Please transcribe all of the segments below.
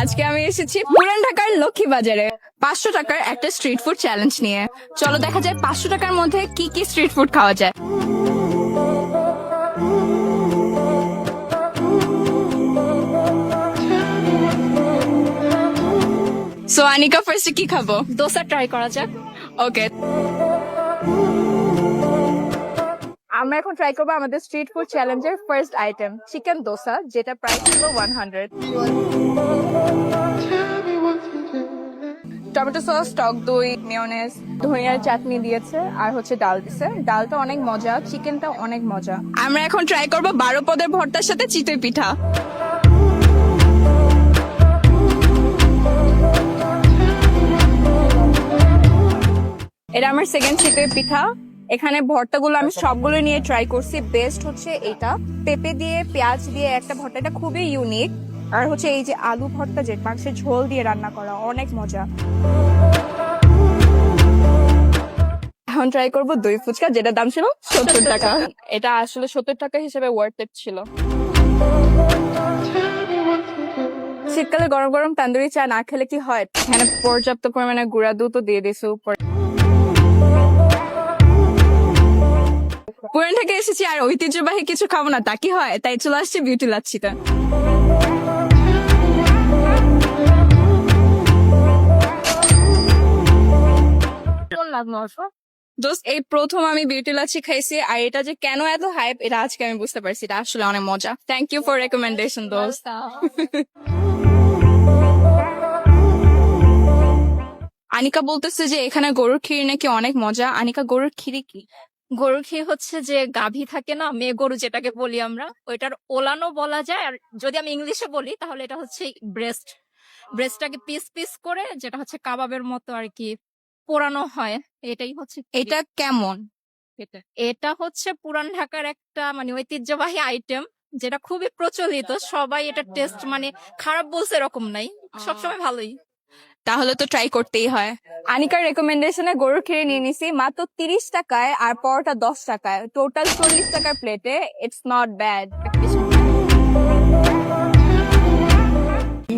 আজকে আমি এসেছি পুরান ঢাকার লক্ষ্মী বাজারে পাঁচশো টাকার একটা স্ট্রিট ফুড চ্যালেঞ্জ নিয়ে। চলো দেখা যায় পাঁচশো টাকার মধ্যে কি কি স্ট্রিট ফুড খাওয়া যায়। সো আনিকা ফার্স্টে কি খাব? দোসা ট্রাই করা যাক। ওকে আমরা এখন ট্রাই করব আমাদের স্ট্রিট ফুড চ্যালেঞ্জের ফার্স্ট আইটেম চিকেন দোসা যেটা প্রাইস ছিল ওয়ান হান্ড্রেড টমেটো সস টক দই মেয়নেজ ধনিয়ার চাটনি দিয়েছে, আর হচ্ছে ডাল দিছে। ডালটা অনেক মজা চিকেনটা অনেক মজা। আমরা এখন ট্রাই করব বারো পদের ভর্তার সাথে চিতই পিঠা। এটা আমার সেকেন্ড চিপের পিঠা। এখানে ভর্তাগুলো আমি সবগুলো নিয়ে ট্রাই করছি। বেস্ট হচ্ছে এটা। পেঁপে দিয়ে পেঁয়াজ দিয়ে একটা ভর্তা। এটা খুবই ইউনিক আর হচ্ছে এই যে আলু ভর্তা যে মাংসের ঝোল দিয়ে রান্না করা অনেক মজা। এখন ট্রাই করব দই ফুচকা যেটা দাম ছিল সত্তর টাকা। এটা আসলে সত্তর টাকা হিসেবে ওয়ার্থ ছিল। শীতকালে গরম গরম তান্দুরি চা না খেলে কি হয়? এখানে পর্যাপ্ত পরিমাণে গুঁড়া দুধও দিয়ে দিয়েছে উপরে। পুরান থেকে এসেছি আর ঐতিহ্যবাহী কিছু খাব না তা কি হয়? তাই চলে আসছি বিউটি অর্ষ দোস্ত এই প্রথম আমি বিউটি লাচ্ছি খাইছি আর এটা যে কেন এত হাইপ এটা আজকে আমি বুঝতে পারছি এটা আসলে অনেক মজা। থ্যাংক ইউ ফর রেকমেন্ডেশন দোস্ত। আনিকা বলতেছে যে এখানে গরুর ক্ষীর নাকি অনেক মজা? আনিকা গরুর ক্ষীরে কি? গরুর ক্ষীর হচ্ছে যে গাভী থাকে না মেয়ে গরু যেটাকে বলি আমরা ওইটার ওলানো বলা যায়। আর যদি আমি ইংলিশে বলি তাহলে এটা হচ্ছে ব্রেস্ট ব্রেস্টটাকে পিস পিস করে যেটা হচ্ছে কাবাবের মতো আর কি পোড়ানো হয়। এটাই হচ্ছে এটা কেমন? এটা এটা হচ্ছে পুরান ঢাকার একটা মানে ঐতিহ্যবাহী আইটেম যেটা খুবই প্রচলিত। সবাই এটা টেস্ট মানে খারাপ বলছে এরকম নাই। সবসময় ভালোই। তাহলে তো ট্রাই করতেই হয়। আনিকার রেকমেন্ডেশনে গরুর ক্ষীরে নিয়ে নিছি, মাত্র তিরিশ টাকায় আর পরোটা দশ টাকায়। টোটাল চল্লিশ টাকার প্লেটে ইটস নট ব্যাড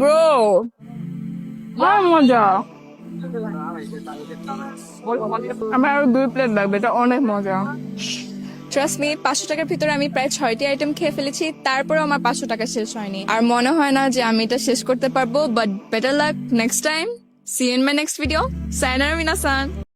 ব্রো মজা। আমার দুই প্লেট লাগবে, এটা অনেক মজা। ট্রাস্ট মি পাঁচশো টাকার ভিতরে আমি প্রায় ছয়টি আইটেম খেয়ে ফেলেছি, তারপরেও আমার পাঁচশো টাকা শেষ হয়নি। আর মনে হয় না যে আমি এটা শেষ করতে পারব but better luck next time See you in my next video. Sayonara minasan.